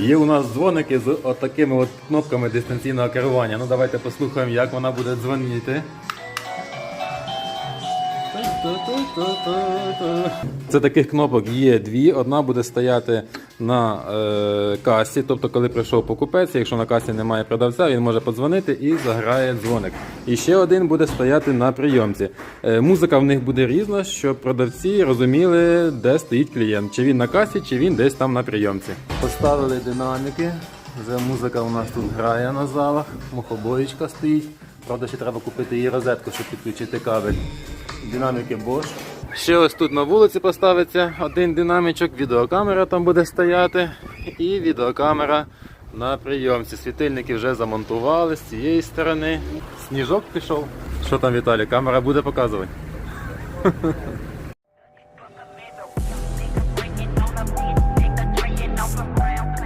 Є у нас дзвоники з отакими от кнопками дистанційного керування. Ну давайте послухаємо, як вона буде дзвонити. Це таких кнопок є дві. Одна буде стояти на е, касі, тобто, коли прийшов покупець, якщо на касі немає продавця, він може подзвонити і заграє дзвоник. І ще один буде стояти на прийомці. Е, музика в них буде різна, щоб продавці розуміли, де стоїть клієнт, чи він на касі, чи він десь там на прийомці. Поставили динаміки. Вже музика у нас тут грає на залах, мухобоїчка стоїть. Правда, ще треба купити її розетку, щоб підключити кабель. Динаміки Bosch. Ще ось тут на вулиці поставиться один динамічок, відеокамера там буде стояти, і відеокамера на прийомці. Світильники вже замонтували з цієї сторони. Сніжок пішов. Що там, Віталій? Камера буде показувати.